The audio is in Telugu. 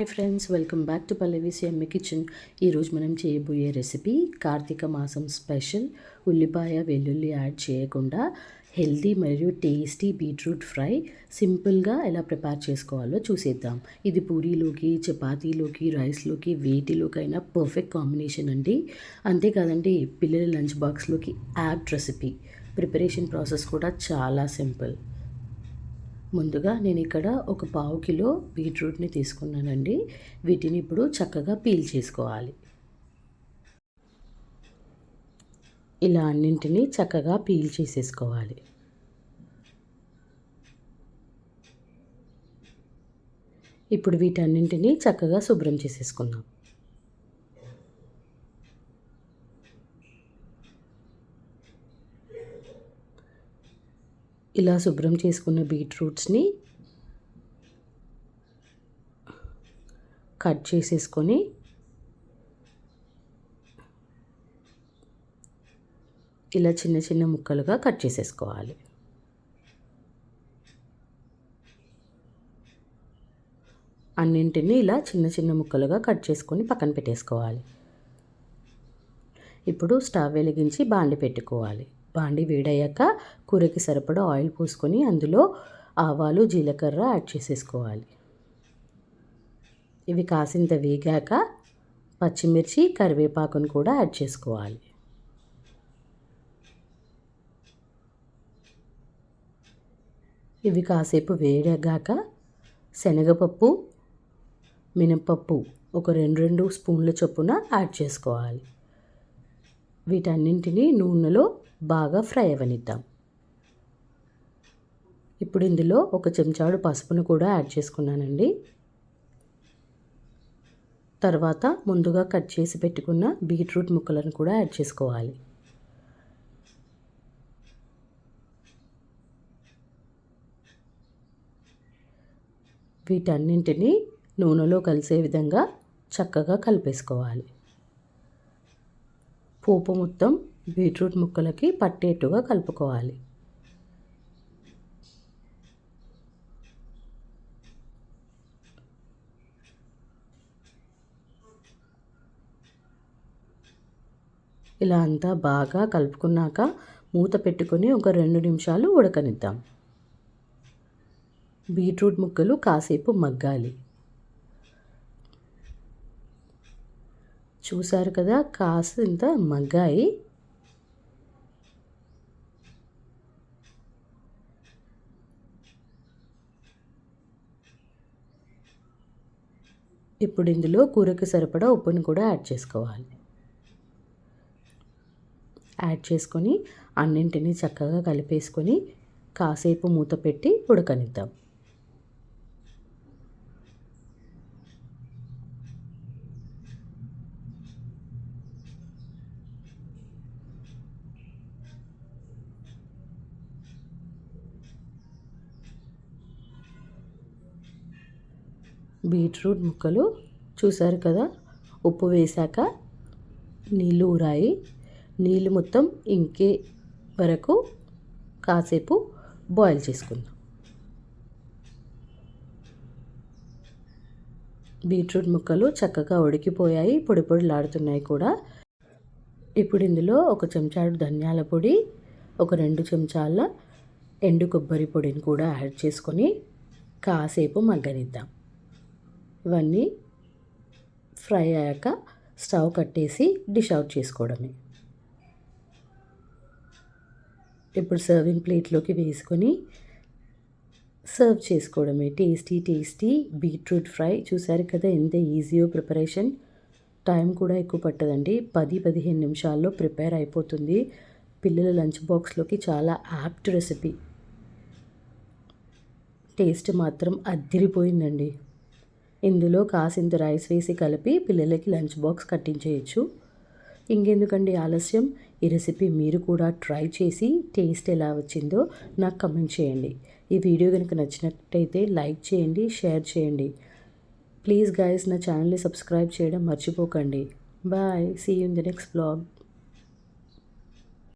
Hi friends welcome back to Pallavi సిఎమ్మి kitchen ఈరోజు మనం చేయబోయే రెసిపీ కార్తీక మాసం స్పెషల్ ఉల్లిపాయ వెల్లుల్లి యాడ్ చేయకుండా హెల్దీ మరియు టేస్టీ బీట్రూట్ ఫ్రై సింపుల్గా ఎలా ప్రిపేర్ చేసుకోవాలో చూసేద్దాం. ఇది పూరీలోకి చపాతీలోకి రైస్లోకి వేటిలోకైనా పర్ఫెక్ట్ కాంబినేషన్ అండి. అంతేకాదండి పిల్లల లంచ్ బాక్స్లోకి యాప్ట్ రెసిపీ ప్రిపరేషన్ ప్రాసెస్ కూడా చాలా సింపుల్ ముందుగా నేను ఇక్కడ ఒక పావు కిలో బీట్రూట్ని తీసుకున్నానండి. వీటిని ఇప్పుడు చక్కగా పీల్ చేసుకోవాలి. ఇలా అన్నింటినీ చక్కగా పీల్ చేసేసుకోవాలి. ఇప్పుడు వీటన్నింటినీ చక్కగా శుభ్రం చేసేసుకుందాం. ఇలా శుభ్రం చేసుకున్న బీట్రూట్స్ని కట్ చేసేసుకొని ఇలా చిన్న చిన్న ముక్కలుగా కట్ చేసేసుకోవాలి. అన్నింటినీ ఇలా చిన్న చిన్న ముక్కలుగా కట్ చేసుకొని పక్కన పెట్టేసుకోవాలి. ఇప్పుడు స్టవ్ వెలిగించి బాండి పెట్టుకోవాలి. బాండి వేడయ్యాక కూరకి సరిపడా ఆయిల్ పోసుకొని అందులో ఆవాలు జీలకర్ర యాడ్ చేసేసుకోవాలి. ఇవి కాసింత వేగాక పచ్చిమిర్చి కరివేపాకును కూడా యాడ్ చేసుకోవాలి. ఇవి కాసేపు వేడగాక శనగపప్పు మినపప్పు ఒక రెండు రెండు స్పూన్ల చొప్పున యాడ్ చేసుకోవాలి. వీటన్నింటినీ నూనెలో బాగా ఫ్రై అవ్వనిద్దాం ఇప్పుడు ఇందులో ఒక చెంచాడు పసుపును కూడా యాడ్ చేసుకున్నానండి. తర్వాత ముందుగా కట్ చేసి పెట్టుకున్న బీట్రూట్ ముక్కలను కూడా యాడ్ చేసుకోవాలి. వీటన్నింటినీ నూనెలో కలిసే విధంగా చక్కగా కలిపేసుకోవాలి. పోపు మొత్తం బీట్రూట్ ముక్కలకి పట్టేట్టుగా కలుపుకోవాలి. ఇలా అంతా బాగా కలుపుకున్నాక మూత పెట్టుకొని ఒక రెండు నిమిషాలు ఉడకనిద్దాం. బీట్రూట్ ముక్కలు కాసేపు మగ్గాలి. చూసారు కదా కాసింత మగ్గాయి. ఇప్పుడు ఇందులో కూరకి సరిపడా ఉప్పుని కూడా యాడ్ చేసుకోవాలి. యాడ్ చేసుకొని అన్నింటినీ చక్కగా కలిపేసుకొని కాసేపు మూత పెట్టి ఉడకనిద్దాం. బీట్రూట్ ముక్కలు చూసారు కదా? ఉప్పు వేశాక నీళ్ళు ఊరాయి. నీళ్ళు మొత్తం ఇంకే వరకు కాసేపు బాయిల్ చేసుకుందాం. బీట్రూట్ ముక్కలు చక్కగా ఉడికిపోయాయి. పొడి పొడిలాడుతున్నాయి కూడా. ఇప్పుడు ఇందులో ఒక చెంచాడు ధనియాల పొడి ఒక రెండు చెంచాల ఎండు కొబ్బరి పొడిని కూడా యాడ్ చేసుకొని కాసేపు మగ్గనిద్దాం. ఇవన్నీ ఫ్రై అయ్యాక స్టవ్ కట్టేసి డిష్ అవుట్ చేసుకోవడమే. ఇప్పుడు సర్వింగ్ ప్లేట్లోకి వేసుకొని సర్వ్ చేసుకోవడమే. Tasty tasty beetroot fry. చూసారు కదా ఎంత ఈజీయో ప్రిపరేషన్. టైం కూడా ఎక్కువ పట్టదండి. పది పదిహేను నిమిషాల్లో ప్రిపేర్ అయిపోతుంది. పిల్లల లంచ్ బాక్స్లోకి చాలా యాప్ట్ రెసిపీ. టేస్ట్ మాత్రం అద్దిరిపోయిందండి. ఇందులో కాసింత రైస్ వేసి కలిపి పిల్లలకి లంచ్ బాక్స్ కట్టించేయచ్చు. ఇంకెందుకండి ఆలస్యం? ఈ రెసిపీ మీరు కూడా ట్రై చేసి టేస్ట్ ఎలా వచ్చిందో నాకు కమెంట్ చేయండి. ఈ వీడియో కనుక నచ్చినట్టయితే లైక్ చేయండి షేర్ చేయండి. ప్లీజ్ గైస్ నా ఛానల్ని సబ్స్క్రైబ్ చేయడం మర్చిపోకండి. Bye see in the next blog.